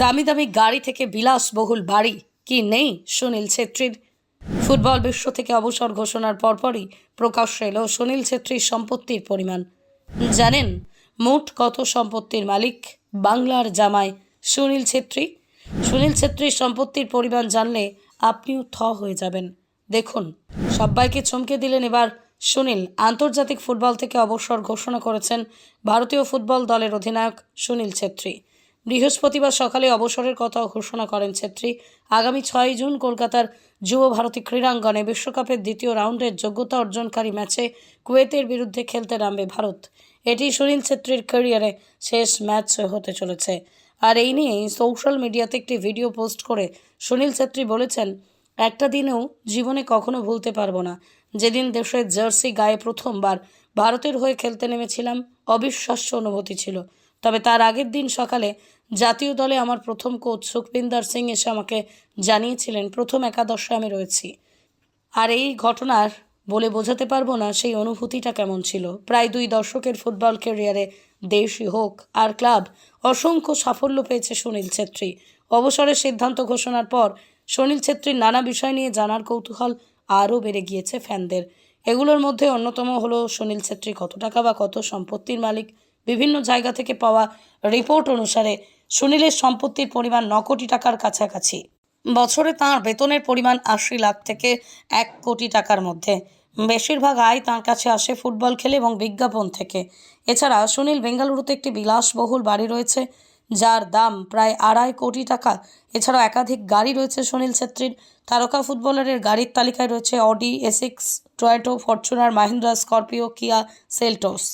দামি দামি গাড়ি থেকে বিলাসবহুল বাড়ি কি নেই সুনীল ছেত্রীর? ফুটবল বিশ্ব থেকে অবসর ঘোষণার পরপরই প্রকাশ্যে এলো সুনীল ছেত্রীর সম্পত্তির পরিমাণ। জানেন মোট কত সম্পত্তির মালিক বাংলার জামাই সুনীল ছেত্রী? সুনীল ছেত্রীর সম্পত্তির পরিমাণ জানলে আপনিও থ হয়ে যাবেন। দেখুন সবাইকে চমকে দিলেন এবার সুনীল। আন্তর্জাতিক ফুটবল থেকে অবসর ঘোষণা করেছেন ভারতীয় ফুটবল দলের অধিনায়ক সুনীল ছেত্রী। বৃহস্পতিবার সকালে অবসরের কথা ঘোষণা করেন ছেত্রী। আগামী ছয় জুন কলকাতার যুব ভারতী ক্রীড়াঙ্গনে বিশ্বকাপের দ্বিতীয় রাউন্ডের যোগ্যতা অর্জনকারী ম্যাচে কুয়েতের বিরুদ্ধে খেলতে নামবে ভারত। এটি সুনীল ছেত্রীর ক্যারিয়ারে শেষ ম্যাচ হতে চলেছে। আর এই নিয়েই সোশ্যাল মিডিয়াতে একটি ভিডিও পোস্ট করে সুনীল ছেত্রী বলেছেন, একটা দিনেও জীবনে কখনো ভুলতে পারব না। যেদিন দেশের জার্সি গায়ে প্রথমবার ভারতের হয়ে খেলতে নেমেছিলাম, অবিশ্বাস্য অনুভূতি ছিল। তবে তার আগের দিন সকালে জাতীয় দলে আমার প্রথম কোচ সুখবিন্দার সিং এসে আমাকে জানিয়েছিলেন, প্রথম একাদশে আমি রয়েছি। আর এই ঘটনার বলে বোঝাতে পারব না সেই অনুভূতিটা কেমন ছিল। প্রায় দুই দশকের ফুটবল ক্যারিয়ারে দেশই হোক আর ক্লাব অসংখ্য সাফল্য পেয়েছে সুনীল ছেত্রী। অবসরের সিদ্ধান্ত ঘোষণার পর সুনীল ছেত্রীর নানা বিষয় নিয়ে জানার কৌতূহল আরও বেড়ে গিয়েছে ফ্যানদের। এগুলোর মধ্যে অন্যতম হলো সুনীল ছেত্রী কত টাকা বা কত সম্পত্তির মালিক বিভিন্ন জায়গা থেকে পাওয়া রিপোর্ট অনুসারে সুনীলের সম্পত্তির পরিমাণ ন কোটি টাকার কাছাকাছি। বছরে তাঁর বেতনের পরিমাণ আশি লাখ থেকে এক কোটি টাকার মধ্যে। বেশিরভাগ আয় তাঁর কাছে আসে ফুটবল খেলে এবং বিজ্ঞাপন থেকে। এছাড়া সুনীল বেঙ্গালুরুতে একটি বিলাসবহুল বাড়ি রয়েছে, যার দাম প্রায় আড়াই কোটি টাকা। এছাড়াও একাধিক গাড়ি রয়েছে সুনীল ছেত্রীর। তারকা ফুটবলারের গাড়ির তালিকায় রয়েছে Audi, A six, Toyota, Fortuner, Mahindra, Scorpio, Kia, Seltos.